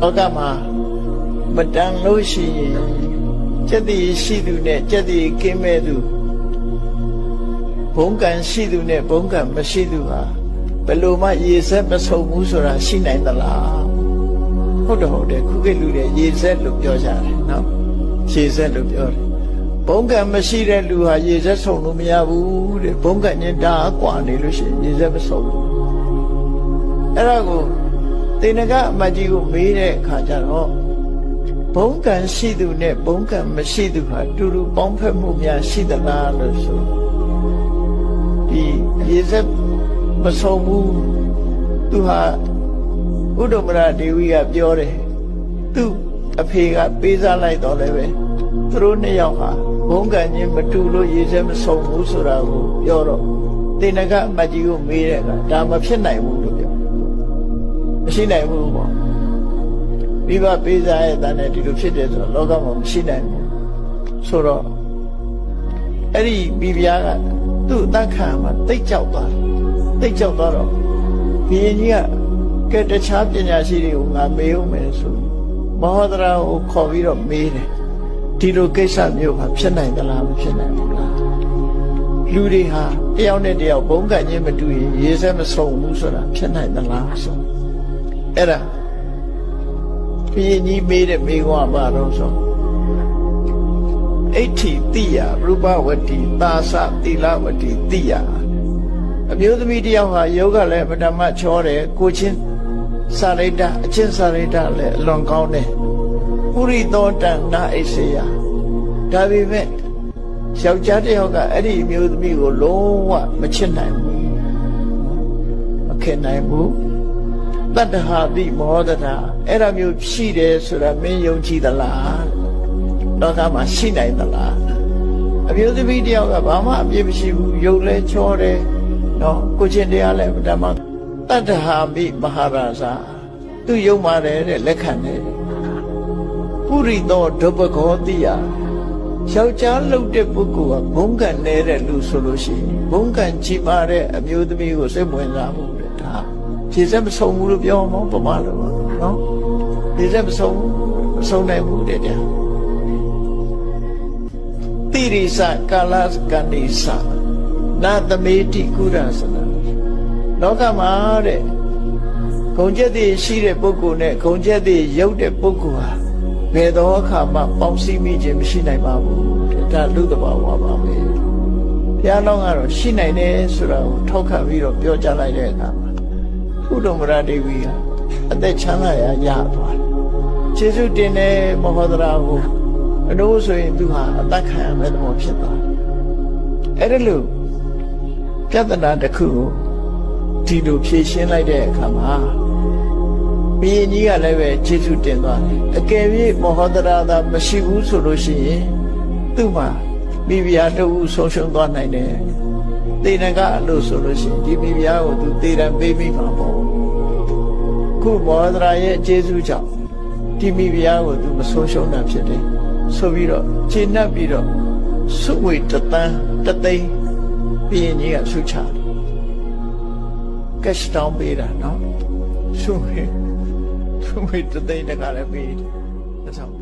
လောကမှာမတန်လို့ရှိရင်စက်တည်ရှိသူနဲ့စက်တည်ကင်းမဲ့သူဘုံကံရှိသူနဲ့ဘုံကံမရှိသူဟာဘယ်လိုမှရေဆက်မဆုံးဘူးဆိုတာရှိနိုင်သလားဟုတ်တယ်ဟုတ်တယ်ခုခေတ်လူတွေရေဆက်လို့ပြောကြတယ်နော်ရေဆက်လို့ပြောတယ်ဘုံကံမရှိတဲ့လူဟာရေဆက်ဆုံးလို့မရဘူးတဲ့ဘုံကံညတားကွာနေလို့ရှိရင်ရေဆက်မဆုံးဘူးအဲ့ဒါကို တေနကအမတ်ကြီးကိုမေးတဲ့အခါကျတော့ဘုံကံရှိသူနဲ့ဘုံကံမရှိသူဟာတူတူပေါင်းဖက်မှုများရှိသလားလို့ဆိုဒီရေဆက်မဆုံးဘူးသူဟာဥဒ္ဓမရဒေဝီကပြောတယ်သူအဖေကပေးစားလိုက်တော့လည်းပဲသူတို့နှစ်ယောက်ဟာဘုံကံချင်းမတူလို့ရေဆက်မဆုံးဘူးဆိုတာကိုပြောတော့တေနကအမတ်ကြီးကိုမေးတဲ့အခါဒါမဖြစ်နိုင်ဘူးလို့ပြော မရှိနိုင်ဘူးပေါ့မိဘပေးစားရဲ့တန်းနဲ့ဒီလိုဖြစ်တယ်ဆိုတော့လောကမှာမရှိနိုင်ဘူးဆိုတော့အဲ့ဒီမိဖုရားကသူ့အသက်ခံမှာတိတ်ကြောက်သွားတယ်တိတ်ကြောက်သွားတော့ဘုရင်ကြီးကကဲတခြားပညာရှိတွေကိုငါမေးဦးမယ်ဆိုမဟောဒရာကိုခေါ်ပြီးတော့မေးတယ်ဒီလိုကိစ္စမျိုးဟာဖြစ်နိုင်သလားမဖြစ်နိုင်ဘူးလားလူတွေဟာတယောက်နဲ့တယောက်ဘုံကံချင်းမတူရင်ရေစက်မဆုံဘူးဆိုတာဖြစ်နိုင်သလားဆို အဲ့ဒါဘုရင်ကြီးမေးတဲ့မေးခွန်းကဘာလို့ဆိုအဋ္ဌိတိယရူပဝတ္တိသာသတိလဝတ္တိတိယအမျိုးသမီးတယောက်ဟာယောဂလည်းပထမချောတယ်ကိုချင်းစာရိတ္တအချင်းစာရိတ္တလည်းအလွန်ကောင်းတယ်ပုရိသောတန်နာအိစေယဒါပေမဲ့ယောက်ျားတစ်ယောက်ကအဲ့ဒီအမျိုးသမီးကိုလုံးဝမချစ်နိုင်ဘူးမခင်နိုင်ဘူး တတ္တဟာတိမောဒတာအဲ့ဒါမျိုးရှိတယ်ဆိုတာမင်းယုံကြည်သလားလောကမှာရှိနိုင်သလားအမျိုးသမီးတယောက်ကဘာမှအပြစ်မရှိဘူးယုံလဲချောတယ်နော်ကိုချင်းတရားလဲဓမ္မတတ္တဟာမိမဟာရာဇာသူယုံပါတယ်တဲ့လက်ခံတယ်ပုရိသောဒုပခောတိယယောက်ျားလှုပ်တဲ့ပုဂ္ဂိုလ်ကဘုံကံနေတဲ့လူဆိုလို့ရှိရင်ဘုံကံကြီးမားတဲ့အမျိုးသမီးကိုစိတ်ဝင်စားမှုတဲ့ဒါ ဖြည့်စက်မဆုံးဘူးလို့ပြောမှာပမာလို့နော်ဖြည့်စက်မဆုံးဘူးမဆုံးနိုင်ဘူးတဲ့တရားတိရိစကာလကန္တိစနာသမေတိကုရသနာလောကမှာတဲ့ဂုံကျက်တွေရှိတဲ့ပုဂ္ဂိုလ်နဲ့ဂုံကျက်တွေရုပ်တဲ့ပုဂ္ဂိုလ်ဟာဘယ်တော့အခါမှပေါင်းစည်းမိခြင်းမရှိနိုင်ပါဘူးတဲ့ဒါလူတဘာဝပါပဲဘုရားလောင်းကတော့ရှိနိုင်တယ်ဆိုတာကိုထောက်ခံပြီးတော့ပြောကြားလိုက်တဲ့အခါ မှာဘုဒ္ဓမရဒေဝီကအသက်ချမ်းသာရာရသွားတယ်ကျေးဇူးတင်တဲ့မဟောဒရာကိုအလို့ဆိုရင်သူဟာအသက်ခံရမယ့်သဘောဖြစ်သွားတယ်အဲ့ဒါလို့ပြဿနာတစ်ခုကိုဒီလိုဖြေရှင်းလိုက်တဲ့အခါမှာဘုရင်ကြီးကလည်းပဲကျေးဇူးတင်သွားတယ်အကယ်၍မဟောဒရာသာမရှိဘူးဆိုလို့ရှိရင်သူ့မှာမိဖုရားတူဆုံးရှုံးသွားနိုင်တယ် တေနကအလို့ဆိုလို့ရှိရင်ဒီမိဖုရားကိုသူတေရန်ပေးမိမှာပေါ့ခုမောဒရာရဲ့ကျေးဇူးကြောင့်ဒီမိဖုရားကိုသူမဆုံးရှုံးတာဖြစ်တယ်ဆိုပြီးတော့ခြေနှပ်ပြီးတော့စုဝေတသန်းတသိန်းဘုရင်ကြီးကဆုချတယ်ကက်ရှ်တောင်းပေးတာနော်ဆုဝေဆုဝေတသိန်းတခါလည်းပေးတယ်